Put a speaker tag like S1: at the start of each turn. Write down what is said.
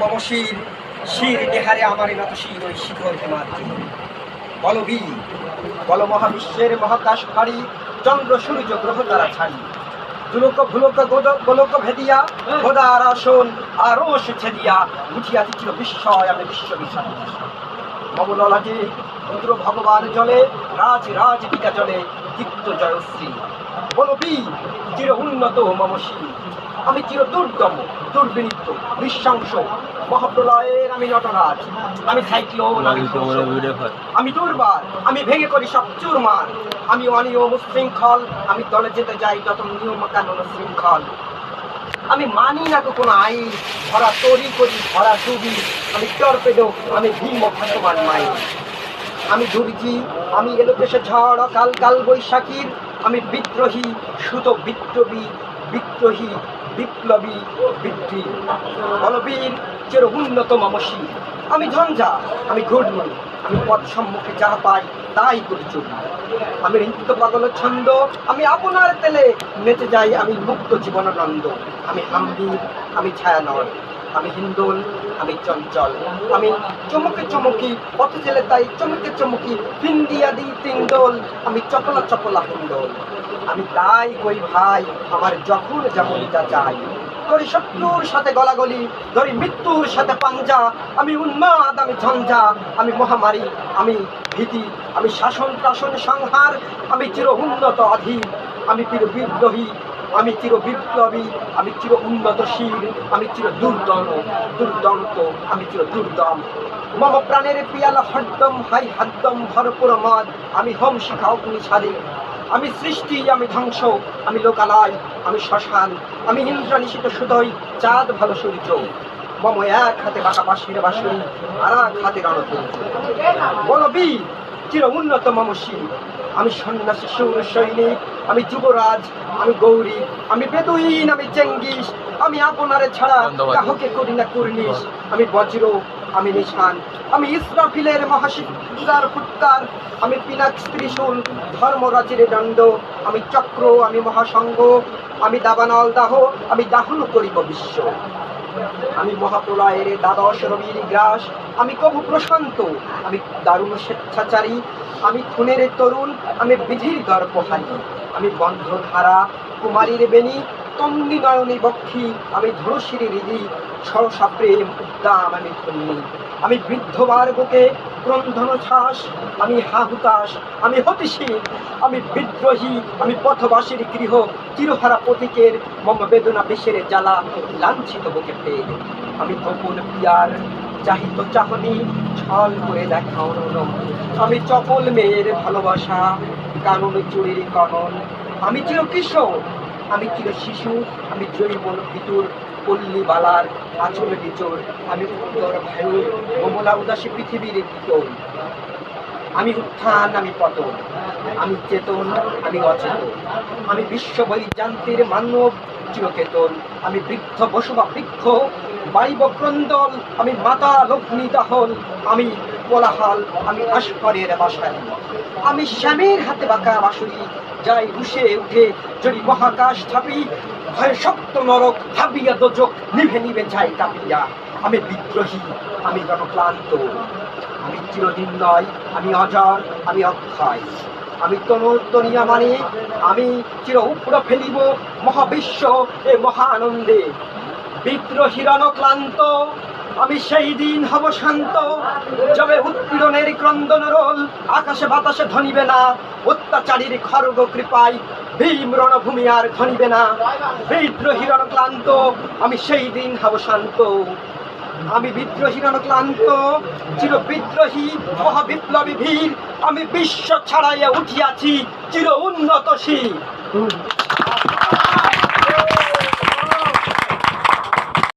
S1: মম শির শির নেহারে আমার নত শির ওই শিখর বল মহাবিশ্বের মহাকাশ ভারী চন্দ্র, সূর্য, গ্রহ তারা ছাড়ি। দুলোক, ভুলোক গোলক ভেদিয়া আসন ছেদিয়া উঠিয়াছি ছিল বিস্ময়, আমি বিশ্ব বিশ্বাস মমললাটে রুদ্র ভগবান জলে, রাজ রাজ টিকা জলে দীপ্ত জয়শ্রী। বলো বীর, চির উন্নত মমশী আমি চির দুর্দম দুর্বিনীত নৃশংস মহাপ্রলয়ের আমি নটরাজ আমি সাইক্লোন আমি আমি দুর্বার আমি ভেঙে করি সব চুরমার। আমি অনিয়ম শৃঙ্খল আমি দলে যেতে যাই যত নিয়ম কানুন শৃঙ্খল। আমি মানি না তো কোনো আইন ভরা তরি করি ভরা ডুবি আমি টর্পেডো আমি ভীম ভাসমান মাই। আমি দুর্জি আমি এলো দেশে ঝড় কাল কাল বৈশাখীর। আমি বিদ্রোহী সুত বিদ্রোহী বিদ্রোহী বিপ্লবী বৃদ্ধি। বলবীর চির উন্নত মামসী। আমি ঝঞ্ঝা, আমি ঘূর্ণি, আমি পথ সম্মুখে যাহা পাই, তাই করি চলি আমি নৃত্য পাগল ছন্দ, আমি আপনার তেলে নেচে যাই, আমি মুক্ত জীবনানন্দ আমি হামদি আমি ছায়ানর। আমি হিন্দোল, আমি চঞ্চল। আমি চমকে চমকি, পথে চলে তাই চমকে চমকি ফিন্দিয়া দি তিন্দোল, আমি চপলা চপলা হিন্দোল। আমি তাই কই ভাই, আমার যখন যেমন যা চাই। ধরি শত্রুর সাথে গলাগলি, ধরি মৃত্যুর সাথে পাঞ্জা, আমি উন্মাদ, আমি ঝঞ্ঝা, আমি মহামারী, আমি ভীতি, আমি শাসন প্রাসন সংহার, আমি চির উন্নত অধীর আমি চির বিদ্রোহী আমি চির বিপ্লবী, আমি চির উন্নতশীল, আমি চির দুর্দম, দুর্দন্ত, আমি চির দুর্দম। মম প্রাণের পিয়াল হদ্দম হাই হাদ্দম, ভরপুর মদ, আমি হোম শিখা অগ্নি ছাড়ি আমি সৃষ্টি, আমি ধ্বংস, আমি লোকালয়, আমি শ্মশান, আমি ইন্দ্র নিশিত সুদয় চাঁদ ভালো সূর্য। মম এক হাতে বাঁকা বাঁশির বাঁশুরি আর এক হাতে রণতুল্য বল বীর চির উন্নত মমশী আমি সন্ন্যাসী সুর সৈনিক আমি যুবরাজ আমি গৌরী আমি বেদুইন আমি চেঙ্গিস আমি আপনারে ছাড়া। কাহকে করি না কুর্নিশ আমি বজ্র আমি নিশান আমি ইসরাফিলের মহাশিকার ফুৎকার আমি পিনাক ত্রিশূল ধর্মরাজের দণ্ড আমি চক্র আমি মহাসংঘ আমি দাবানল দাহ আমি দাহন করিব বিশ্ব আমি মহাপ্রলয়ের দ্বাদশ রবির গ্রাস। আমি কবু প্রশান্ত। আমি দারুণ স্বেচ্ছাচারী। আমি খুনের তরুণ। আমি বিধির দর্পহারি আমি বন্ধধারা, কুমারীর বেণী তন্নি নয়নী বক্ষী। আমি ধনুষির হৃদি। সরসা প্রেম, উদ্দাম, আমি ধন্যী। আমি বৃদ্ধ বুকে ক্রন্ধন ছাস আমি হাহুতাস আমি হতিশীল, আমি বিদ্রোহী, আমি পথবাসীর গৃহ, চিরহারা প্রতীকের মম বেদনা বেশের জ্বালা, লাঞ্ছিত বুকে পেয়ে আমি গোপন পিয়ার, চাহিত চাহনি, ছল করে দেখাও। আমি চপল মেয়ের ভালোবাসা কানন চুরির কানন আমি চির কিশোর আমি ছিল শিশু, আমি জয়ী মন ভিতুর পল্লী বালার আচরে বিচর আমি উত্তর ভায়ু কমলা উদাসী পৃথিবীর ভিতর আমি উত্থান, আমি পতন, আমি চেতন, আমি অচেতন। আমি বিশ্ব বৈজান্তির মানব চিরকেতন আমি বৃদ্ধ বসুবা বৃক্ষ বায়ব ক্রন্দল আমি মাতা লগ্নি দাহল আমি কোলাহাল, আমি আস্করের বাসায়। আমি শ্যামের হাতে বাঁকা বাঁশুরি, যাই উষে উঠে যদি মহাকাশ থাপি ভয় শক্ত নরক হাবিয়া দোজক নিভে নিভে যাই কাঁপিয়া। আমি বিদ্রোহী, আমি জনক্লান্ত আমি চিরদিন নয়, আমি অজর, আমি অক্ষয়। আমি তনুতনিয়া মানে আমি চির উপড়ে ফেলিব মহাবিশ্ব এ মহা আনন্দে বিদ্রোহী ক্লান্ত, আমি সেই দিন হব শান্ত। যবে উৎপীড়নের ক্রন্দন রোল, আকাশে বাতাসে ধনিবে না, অত্যাচারীর খর্গ কৃপায় ভীম রণভূমি আর ধনিবে না। বিদ্রোহী ক্লান্ত, আমি সেই দিন হব শান্ত। আমি বিদ্রোহী রণ ক্লান্ত, চির বিদ্রোহী, মহাবিপ্লবী ভীর আমি বিশ্ব ছাড়াইয়া উঠিয়াছি, চির উন্নতশীল।